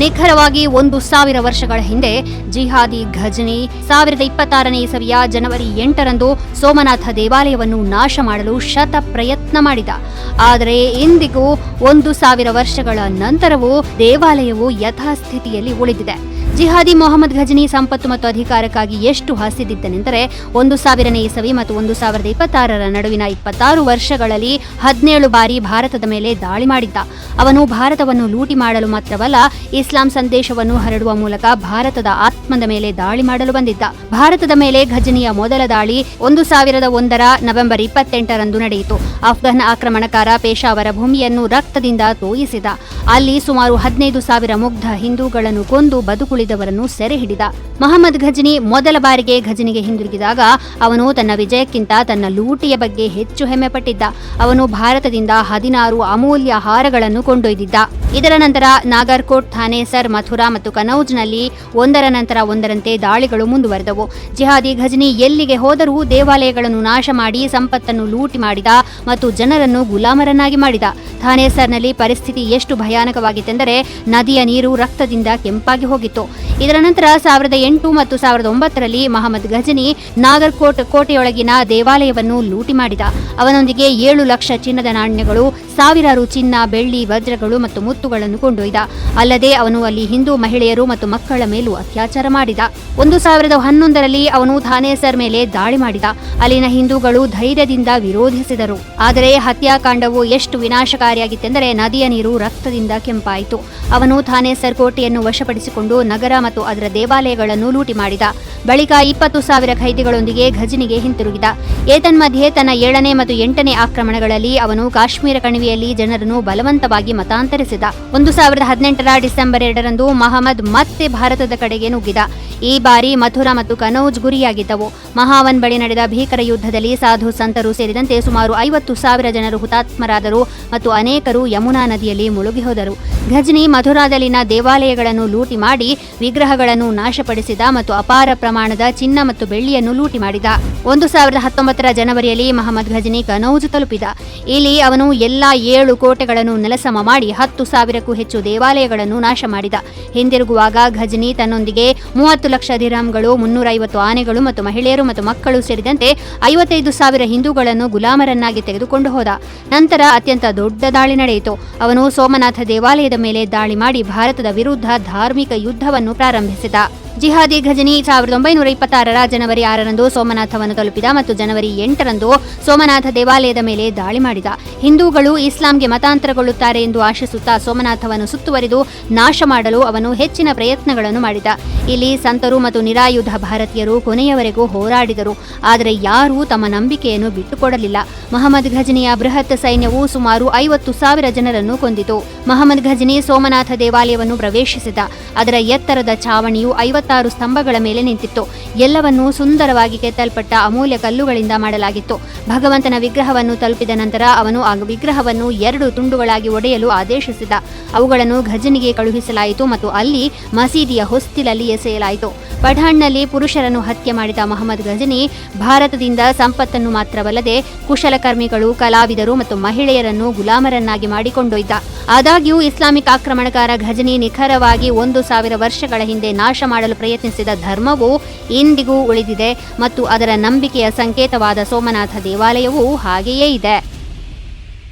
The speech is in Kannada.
ನಿಖರವಾಗಿ ಒಂದು ಸಾವಿರ ವರ್ಷಗಳ ಹಿಂದೆ ಜಿಹಾದಿ ಘಜನಿ ಸಾವಿರದ ಇಪ್ಪತ್ತಾರನೇ ಇಸವಿಯ ಜನವರಿ ಎಂಟರಂದು ಸೋಮನಾಥ ದೇವಾಲಯವನ್ನು ನಾಶ ಮಾಡಲು ಶತ ಪ್ರಯತ್ನ ಮಾಡಿದ. ಆದರೆ ಇಂದಿಗೂ ಒಂದು ಸಾವಿರ ವರ್ಷಗಳ ನಂತರವೂ ದೇವಾಲಯವು ಯಥಾಸ್ಥಿತಿಯಲ್ಲಿ ಉಳಿದಿದೆ. ಜಿಹಾದಿ ಮೊಹಮ್ಮದ್ ಘಜನಿ ಸಂಪತ್ತು ಮತ್ತು ಅಧಿಕಾರಕ್ಕಾಗಿ ಎಷ್ಟು ಹಸಿದಿದ್ದನೆಂದರೆ ಒಂದು ಸಾವಿರನೇ ಇಸವಿ ಮತ್ತು ಒಂದು ಸಾವಿರದ ಇಪ್ಪತ್ತಾರರ ನಡುವಿನ ಇಪ್ಪತ್ತಾರು ವರ್ಷಗಳಲ್ಲಿ ಹದಿನೇಳು ಬಾರಿ ಭಾರತದ ಮೇಲೆ ದಾಳಿ ಮಾಡಿದ್ದ. ಅವನು ಭಾರತವನ್ನು ಲೂಟಿ ಮಾಡಲು ಮಾತ್ರವಲ್ಲ, ಇಸ್ಲಾಂ ಸಂದೇಶವನ್ನು ಹರಡುವ ಮೂಲಕ ಭಾರತದ ಆತ್ಮದ ಮೇಲೆ ದಾಳಿ ಮಾಡಲು ಬಂದಿದ್ದ. ಭಾರತದ ಮೇಲೆ ಘಜನಿಯ ಮೊದಲ ದಾಳಿ ಒಂದು ಸಾವಿರದ ಒಂದರ ನವೆಂಬರ್ ಇಪ್ಪತ್ತೆಂಟರಂದು ನಡೆಯಿತು. ಅಫ್ಘಾನ್ ಆಕ್ರಮಣಕಾರ ಪೇಶಾವರ ಭೂಮಿಯನ್ನು ರಕ್ತದಿಂದ ತೋಯಿಸಿದ. ಅಲ್ಲಿ ಸುಮಾರು ಹದಿನೈದು ಸಾವಿರ ಮುಗ್ಧ ಹಿಂದೂಗಳನ್ನು ಕೊಂದು ಬದುಕುಳಿದವರನ್ನು ಸೆರೆ ಹಿಡಿದ. ಮಹಮ್ಮದ್ ಘಜನಿ ಮೊದಲ ಬಾರಿಗೆ ಘಜನಿಗೆ ಹಿಂದಿರುಗಿದಾಗ ಅವನು ತನ್ನ ವಿಜಯಕ್ಕಿಂತ ತನ್ನ ಲೂಟಿಯ ಬಗ್ಗೆ ಹೆಚ್ಚು ಹೆಮ್ಮೆಪಟ್ಟಿದ್ದ ಅವನು ಭಾರತದಿಂದ ಹದಿನಾರು ಅಮೂಲ್ಯ ಹಾರಗಳನ್ನು ಕೊಂಡೊಯ್ದಿದ್ದ. ಇದರ ನಂತರ ನಾಗರ್ಕೋಟ್ ಥಾನೇಸರ್ ಮಥುರಾ ಮತ್ತು ಕನೌಜ್ನಲ್ಲಿ ಒಂದರ ನಂತರ ಒಂದರಂತೆ ದಾಳಿಗಳು ಮುಂದುವರೆದವು. ಜಿಹಾದಿ ಘಜನಿ ಎಲ್ಲಿಗೆ ಹೋದರೂ ದೇವಾಲಯಗಳನ್ನು ನಾಶ ಮಾಡಿ ಸಂಪತ್ತನ್ನು ಲೂಟಿ ಮಾಡಿದ ಮತ್ತು ಜನರನ್ನು ಗುಲಾಮರನ್ನಾಗಿ ಮಾಡಿದ. ಥಾನೇಸರ್ನಲ್ಲಿ ಪರಿಸ್ಥಿತಿ ಎಷ್ಟು ಭಯಾನಕವಾಗಿತ್ತೆಂದರೆ ನದಿಯ ನೀರು ರಕ್ತದಿಂದ ಕೆಂಪಾಗಿ ಹೋಗಿತ್ತು. ಇದರ ನಂತರ ಸಾವಿರದ ಎಂಟು ಮತ್ತು ಸಾವಿರದ ಒಂಬತ್ತರಲ್ಲಿ ಮಹಮ್ಮದ್ ಘಜನಿ ನಾಗರ್ಕೋಟ್ ಕೋಟೆಯೊಳಗಿನ ದೇವಾಲಯವನ್ನು ಲೂಟಿ ಮಾಡಿದ. ಅವನೊಂದಿಗೆ ಏಳು ಲಕ್ಷ ಚಿನ್ನದ ನಾಣ್ಯಗಳು, ಸಾವಿರಾರು ಚಿನ್ನ, ಬೆಳ್ಳಿ, ವಜ್ರಗಳು ಮತ್ತು ಮುತ್ತುಗಳನ್ನು ಕೊಂಡೊಯ್ದ. ಅಲ್ಲದೆ ಅವನು ಅಲ್ಲಿ ಹಿಂದೂ ಮಹಿಳೆಯರು ಮತ್ತು ಮಕ್ಕಳ ಮೇಲೂ ಅತ್ಯಾಚಾರ ಮಾಡಿದ. ಒಂದು ಸಾವಿರದ ಹನ್ನೊಂದರಲ್ಲಿ ಅವನು ಥಾನೇಸರ್ ಮೇಲೆ ದಾಳಿ ಮಾಡಿದ. ಅಲ್ಲಿನ ಹಿಂದೂಗಳು ಧೈರ್ಯದಿಂದ ವಿರೋಧಿಸಿದರು. ಆದರೆ ಹತ್ಯಾಕಾಂಡವು ಎಷ್ಟು ವಿನಾಶಕಾರಿಯಾಗಿತ್ತೆಂದರೆ ನದಿಯ ನೀರು ರಕ್ತದಿಂದ ಕೆಂಪಾಯಿತು. ಅವನು ಥಾನೇಸರ್ ಕೋಟೆಯನ್ನು ವಶಪಡಿಸಿಕೊಂಡು ನಗರ ಮತ್ತು ಅದರ ದೇವಾಲಯಗಳನ್ನು ಲೂಟಿ ಮಾಡಿದ. ಬಳಿಕ ಇಪ್ಪತ್ತು ಸಾವಿರ ಖೈದಿಗಳೊಂದಿಗೆ ಘಜನಿಗೆ ಹಿಂತಿರುಗಿದ. ಏತನ್ಮಧ್ಯೆ ತನ್ನ ಏಳನೇ ಮತ್ತು ಎಂಟನೇ ಆಕ್ರಮಣಗಳಲ್ಲಿ ಅವನು ಕಾಶ್ಮೀರ ಕಣಿವೆಯಲ್ಲಿ ಜನರನ್ನು ಬಲವಂತವಾಗಿ ಮತಾಂತರಿಸಿದ. ಒಂದು ಸಾವಿರದ ಹದಿನೆಂಟರ ಡಿಸೆಂಬರ್ ಎರಡರಂದು ಮಹಮ್ಮದ್ ಮತ್ತೆ ಭಾರತದ ಕಡೆಗೆ ನುಗ್ಗಿದ. ಈ ಬಾರಿ ಮಥುರಾ ಮತ್ತು ಕನೌಜ್ ಗುರಿಯಾಗಿದ್ದವು. ಮಹಾವನ್ ಬಳಿ ನಡೆದ ಭೀಕರ ಯುದ್ಧದಲ್ಲಿ ಸಾಧು ಸಂತರು ಸೇರಿದಂತೆ ಸುಮಾರು ಐವತ್ತು ಸಾವಿರ ಜನರು ಹುತಾತ್ಮರಾದರು ಮತ್ತು ಅನೇಕರು ಯಮುನಾ ನದಿಯಲ್ಲಿ ಮುಳುಗಿ ಹೋದರು. ಘಜ್ನಿ ಮಥುರಾದಲ್ಲಿನ ದೇವಾಲಯಗಳನ್ನು ಲೂಟಿ ಮಾಡಿ ವಿಗ್ರಹಗಳನ್ನು ನಾಶಪಡಿಸಿದ ಮತ್ತು ಅಪಾರ ಪ್ರಮಾಣದ ಚಿನ್ನ ಮತ್ತು ಬೆಳ್ಳಿಯನ್ನು ಲೂಟಿ ಮಾಡಿದ. ಒಂದು ಸಾವಿರದ ಹತ್ತೊಂಬತ್ತರ ಜನವರಿಯಲ್ಲಿ ಮಹಮ್ಮದ್ ಘಜನಿ ಕನೌಜ್ ತಲುಪಿದ. ಇಲ್ಲಿ ಅವನು ಎಲ್ಲಾ ಏಳು ಕೋಟೆಗಳನ್ನು ನೆಲಸಮ ಮಾಡಿ ಹತ್ತು ಸಾವಿರಕ್ಕೂ ಹೆಚ್ಚು ದೇವಾಲಯಗಳನ್ನು ನಾಶ ಮಾಡಿದ. ಹಿಂದಿರುಗುವಾಗ ಘಜನಿ ತನ್ನೊಂದಿಗೆ ಮೂವತ್ತು ಲಕ್ಷ ದಿರಾಮ್ಗಳು ಮುನ್ನೂರೈವತ್ತು ಆನೆಗಳು ಮತ್ತು ಮಹಿಳೆಯರು ಮತ್ತು ಮಕ್ಕಳು ಸೇರಿದಂತೆ ಐವತ್ತೈದು ಸಾವಿರ ಹಿಂದೂಗಳನ್ನು ಗುಲಾಮರನ್ನಾಗಿ ತೆಗೆದುಕೊಂಡು ಹೋದ. ನಂತರ ಅತ್ಯಂತ ದೊಡ್ಡ ದಾಳಿ ನಡೆಯಿತು. ಅವನು ಸೋಮನಾಥ ದೇವಾಲಯದ ಮೇಲೆ ದಾಳಿ ಮಾಡಿ ಭಾರತದ ವಿರುದ್ಧ ಧಾರ್ಮಿಕ ಯುದ್ಧವನ್ನು ಪ್ರಾರಂಭಿಸಿದ. ಜಿಹಾದಿ ಘಜನಿ ಸಾವಿರದ ಒಂಬೈನೂರ ಇಪ್ಪತ್ತಾರರ ಜನವರಿ ಆರರಂದು ಸೋಮನಾಥವನ್ನು ತಲುಪಿದ ಮತ್ತು ಜನವರಿ ಎಂಟರಂದು ಸೋಮನಾಥ ದೇವಾಲಯದ ಮೇಲೆ ದಾಳಿ ಮಾಡಿದ. ಹಿಂದೂಗಳು ಇಸ್ಲಾಂಗೆ ಮತಾಂತರಗೊಳ್ಳುತ್ತಾರೆ ಎಂದು ಆಶಿಸುತ್ತಾ ಸೋಮನಾಥವನ್ನು ಸುತ್ತುವರಿದು ನಾಶ ಮಾಡಲು ಅವನು ಹೆಚ್ಚಿನ ಪ್ರಯತ್ನಗಳನ್ನು ಮಾಡಿದ. ಇಲ್ಲಿ ಸಂತರು ಮತ್ತು ನಿರಾಯುಧ ಭಾರತೀಯರು ಕೊನೆಯವರೆಗೂ ಹೋರಾಡಿದರು. ಆದರೆ ಯಾರೂ ತಮ್ಮ ನಂಬಿಕೆಯನ್ನು ಬಿಟ್ಟುಕೊಡಲಿಲ್ಲ. ಮಹಮ್ಮದ್ ಘಜನಿಯ ಬೃಹತ್ ಸೈನ್ಯವು ಸುಮಾರು ಐವತ್ತು ಸಾವಿರ ಜನರನ್ನು ಕೊಂದಿತು. ಮಹಮ್ಮದ್ ಘಜನಿ ಸೋಮನಾಥ ದೇವಾಲಯವನ್ನು ಪ್ರವೇಶಿಸಿದ. ಅದರ ಎತ್ತರದ ಛಾವಣಿಯು ಐವತ್ತಾರು ಸ್ತಂಭಗಳ ಮೇಲೆ ನಿಂತಿತ್ತು. ಎಲ್ಲವನ್ನೂ ಸುಂದರವಾಗಿ ಕೆತ್ತಲ್ಪಟ್ಟ ಅಮೂಲ್ಯ ಕಲ್ಲುಗಳಿಂದ ಮಾಡಲಾಗಿತ್ತು. ಭಗವಂತನ ವಿಗ್ರಹವನ್ನು ತಲುಪಿದ ನಂತರ ಅವನು ಆ ವಿಗ್ರಹವನ್ನು ಎರಡು ತುಂಡುಗಳಾಗಿ ಒಡೆಯಲು ಆದೇಶಿಸಿದ. ಅವುಗಳನ್ನು ಘಜನಿಗೆ ಕಳುಹಿಸಲಾಯಿತು ಮತ್ತು ಅಲ್ಲಿ ಮಸೀದಿಯ ಹೊಸ್ತಿಲಲ್ಲಿ ಎಸೆಯಲಾಯಿತು. ಪಠಾಣ್ನಲ್ಲಿ ಪುರುಷರನ್ನು ಹತ್ಯೆ ಮಾಡಿದ ಮಹಮ್ಮದ್ ಘಜನಿ ಭಾರತದಿಂದ ಸಂಪತ್ತನ್ನು ಮಾತ್ರವಲ್ಲದೆ ಕುಶಲಕರ್ಮಿಗಳು, ಕಲಾವಿದರು ಮತ್ತು ಮಹಿಳೆಯರನ್ನು ಗುಲಾಮರನ್ನಾಗಿ ಮಾಡಿಕೊಂಡೊಯ್ದ. ಆದಾಗ್ಯೂ ಇಸ್ಲಾಮಿಕ್ ಆಕ್ರಮಣಕಾರ ಘಜನಿ ನಿಖರವಾಗಿ ಒಂದು ಸಾವಿರ ವರ್ಷಗಳ ಹಿಂದೆ ನಾಶ ಮಾಡಲು ಪ್ರಯತ್ನಿಸಿದ ಧರ್ಮವು ಇಂದಿಗೂ ಉಳಿದಿದೆ ಮತ್ತು ಅದರ ನಂಬಿಕೆಯ ಸಂಕೇತವಾದ ಸೋಮನಾಥ ದೇವಾಲಯವೂ ಹಾಗೆಯೇ ಇದೆ.